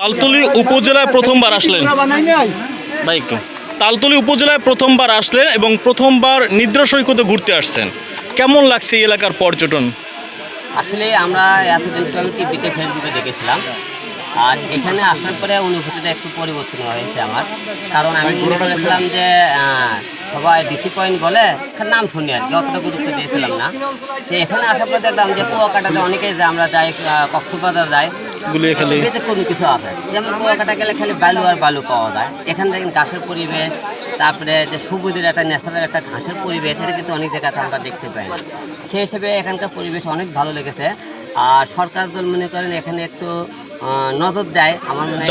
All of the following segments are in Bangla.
তালতলি উপজেলায় প্রথমবার আসলেন। তালতলি উপজেলায় প্রথমবার আসলেন এবং প্রথমবার নিদ্রা সৈকতে ঘুরতে আসছেন। কেমন লাগছে এই এলাকার পর্যটন? আসলে আমরা এতদিন টিভিতে, ফেসবুকে দেখেছিলাম। আর এখানে আসার পরে অনুভূতিটা একটু পরিবর্তন হয়েছে আমার। কারণ আমি মনে করেছিলাম যে সবাই ডিসি পয়েন্ট বলে নাম শুনি আর কি, অতটা গুরুত্ব দিয়েছিলাম না। যে এখানে আসার পরে দেখলাম যে কুয়াকাটাতে অনেকেই যায় আমরা যাই কক্সবাজার যাই গুলিয়ে খালি কোনো কিছু আছে? যেমন কুয়াকাটা গেলে খালি বালু আর বালু পাওয়া যায়। এখান থেকে ঘাসের পরিবেশ তারপরে যে সবুজের একটা ন্যাচারাল একটা ঘাসের পরিবেশ এটা কিন্তু অনেক জায়গাতে আমরা দেখতে পাই। না সেই হিসেবে এখানকার পরিবেশ অনেক ভালো লেগেছে। আর সরকার দল মনে করেন এখানে একটু নজর দেয়। আমার মনে হয়।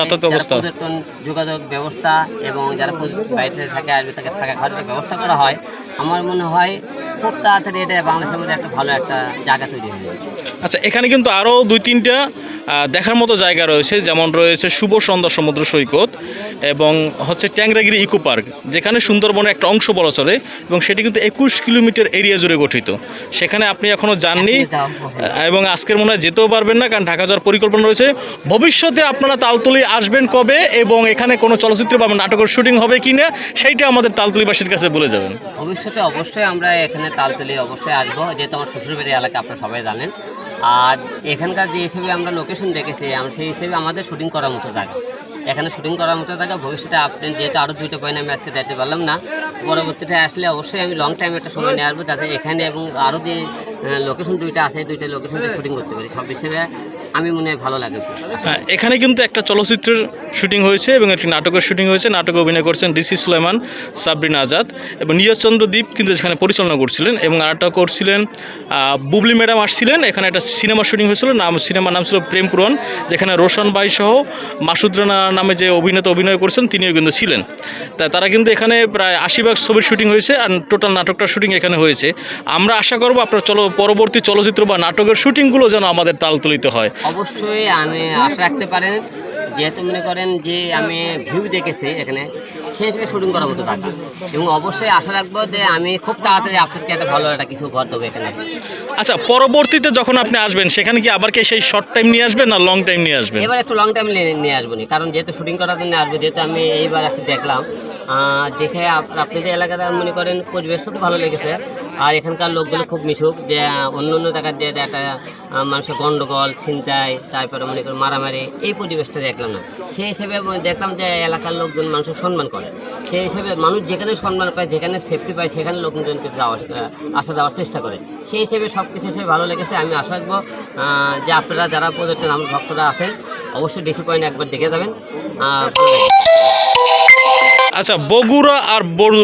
পর্যটন যোগাযোগ ব্যবস্থা এবং যারা বাইরে থাকে আসবে তাকে থাকা খাওয়ার ব্যবস্থা করা হয় আমার মনে হয় খুব তাড়াতাড়ি এটা বাংলাদেশের মধ্যে একটা ভালো একটা জায়গা তৈরি হয়ে আচ্ছা এখানে কিন্তু আরও দুই তিনটা দেখার মতো জায়গা রয়েছে যেমন রয়েছে শুভ সন্ধ্যা সমুদ্র সৈকত এবং হচ্ছে ট্যাংরাগিরি ইকো পার্ক যেখানে সুন্দরবনের একটা অংশ বলা চলে এবং সেটি কিন্তু একুশ কিলোমিটার এরিয়া জুড়ে গঠিত। সেখানে আপনি এখনও যাননি এবং আজকের মনে হয় যেতেও পারবেন না কারণ ঢাকা যাওয়ার পরিকল্পনা রয়েছে। ভবিষ্যতে আপনারা তালতলি আসবেন কবে এবং এখানে কোনো চলচ্চিত্র বা নাটকের শুটিং হবে কি না সেইটা আমাদের তালতলিবাসীর কাছে বলে যাবেন। ভবিষ্যতে অবশ্যই আমরা এখানে তালতলি অবশ্যই আসব যেহেতু আমার শ্বশুরবাড়ি এলাকা আপনারা সবাই জানেন। আর এখানকার যে হিসেবে আমরা লোকেশন দেখেছি, আমরা সেই হিসেবে আমাদের শুটিং করার মতো জায়গা। এখানে শুটিং করার মতো জায়গা, ভবিষ্যতে আপনি যেহেতু আরও দুইটা পয়েন্ট আমি আজকে দেখতে পারলাম না, পরবর্তীতে আসলে অবশ্যই আমি লং টাইম একটা সময় নিয়ে আসব যাতে এখানে এবং আরও যে লোকেশন দুইটা আছে, দুইটা লোকেশনে শুটিং করতে পারি। সব হিসেবে আমি মনে হয় ভালো লাগে। হ্যাঁ এখানে কিন্তু একটা চলচ্চিত্রের শুটিং হয়েছে এবং একটি নাটকের শুটিং হয়েছে। নাটকে অভিনয় করছেন ডিসি সুলেমান সাবরিন আজাদ এবং নীরজচন্দ্র দ্বীপ কিন্তু সেখানে পরিচালনা করছিলেন এবং আরেকটা করছিলেন বুবলি ম্যাডাম আসছিলেন। এখানে একটা সিনেমা শুটিং হয়েছিল, নাম, সিনেমার নাম ছিল প্রেম পূরণ যেখানে রোশন ভাই সহ মাসুদ রানা নামে যে অভিনেতা অভিনয় করছেন, তিনিও কিন্তু ছিলেন। তা তারা কিন্তু এখানে প্রায় আশি ভাগ ছবির শুটিং হয়েছে আর টোটাল নাটকটার শুটিং এখানে হয়েছে। আমরা আশা করব আপনার চলো, পরবর্তী চলচ্চিত্র বা নাটকের শুটিংগুলো যেন আমাদের তালতলিতে হয়। অবশ্যই আমি আশা রাখতে পারেন যেহেতু মনে করেন যে আমি ভিউ দেখেছি এখানে সেই হিসেবে শুটিং করার মতো থাকা এবং অবশ্যই আশা রাখব যে আমি খুব তাড়াতাড়ি আপনাদেরকে একটা ভালো একটা কিছু ঘর দেবো এখানে। আচ্ছা পরবর্তীতে যখন আপনি আসবেন সেখানে কি আবার কি সেই শর্ট টাইম নিয়ে আসবেন না লং টাইম নিয়ে আসবেন? এবার একটু লং টাইম নিয়ে আসব নি কারণ যেহেতু শুটিং করার জন্য আসব যেহেতু আমি এইবার আসি দেখলাম দেখে আপ- আপনাদের এলাকাতে মনে করেন পরিবেশটা তো ভালো লেগেছে। আর এখানকার লোকগুলো খুব মিশুক, যে অন্য অন্য জায়গার যে একটা মানুষের গন্ডগোল, ছিনতাই, তারপরে মনে করেন মারামারি, এই পরিবেশটা দেখলাম না। সেই হিসেবে দেখলাম যে, এলাকার লোকজন মানুষের সম্মান করে। সেই হিসেবে মানুষ যেখানে সম্মান পায়, যেখানে সেফটি পায়, সেখানে লোকজনকে যাওয়া আসা যাওয়ার চেষ্টা করে। সেই হিসেবে সব কিছু হিসেবে ভালো লেগেছে, আমি আশা রাখব যে আপনারা যারা পর্যটন আমার ভক্তরা আছেন, অবশ্যই ডিসি পয়েন্ট একবার দেখে যাবেন। আচ্ছা বগুড়া আর বড়